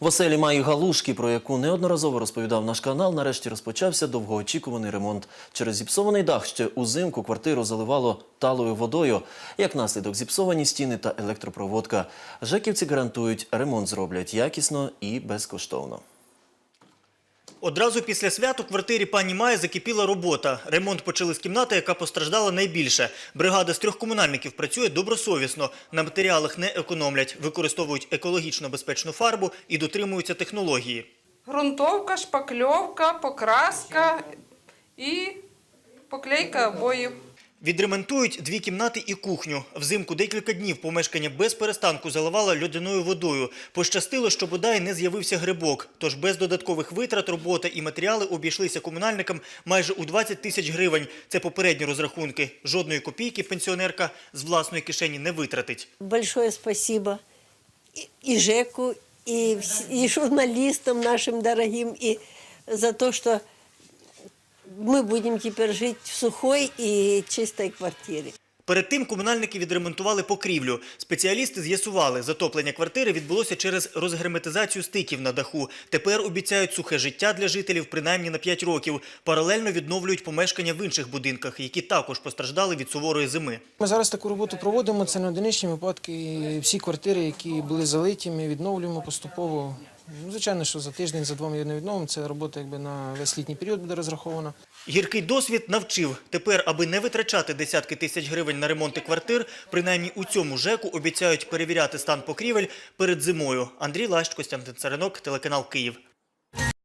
В оселі Маї Галушки, про яку неодноразово розповідав наш канал, нарешті розпочався довгоочікуваний ремонт. Через зіпсований дах ще узимку квартиру заливало талою водою. Як наслідок зіпсовані стіни та електропроводка. Жеківці гарантують, ремонт зроблять якісно і безкоштовно. Одразу після свят у квартирі пані Має закипіла робота. Ремонт почали з кімнати, яка постраждала найбільше. Бригада з трьох комунальників працює добросовісно. На матеріалах не економлять, використовують екологічно безпечну фарбу і дотримуються технології. Грунтовка, шпакльовка, покраска і поклейка обоїв. Відремонтують дві кімнати і кухню. Взимку декілька днів помешкання без перестанку заливало льодяною водою. Пощастило, що бодай не з'явився грибок. Тож без додаткових витрат робота і матеріали обійшлися комунальникам майже у 20 тисяч гривень. Це попередні розрахунки. Жодної копійки пенсіонерка з власної кишені не витратить. Большое спасибо и, и ЖЭКу, и, вс- нашим дорогим, и за то, что мы будем теперь жить в сухой и чистой квартире. Перед тим комунальники відремонтували покрівлю. Спеціалісти з'ясували, затоплення квартири відбулося через розгерметизацію стиків на даху. Тепер обіцяють сухе життя для жителів принаймні на 5 років. Паралельно відновлюють помешкання в інших будинках, які також постраждали від суворої зими. Ми зараз таку роботу проводимо. Це не одиничні випадки. Всі квартири, які були залиті, ми відновлюємо поступово. Ну, Звичайно, що за тиждень, за двом ми не відновимо. Це робота якби на весь літній період буде розрахована. Гіркий досвід навчив. Тепер, аби не витрачати десятки тисяч гривень на ремонти квартир, принаймні у цьому ЖЕКу обіцяють перевіряти стан покрівель перед зимою. Андрій Лащ, Костянтин Царинок, телеканал Київ.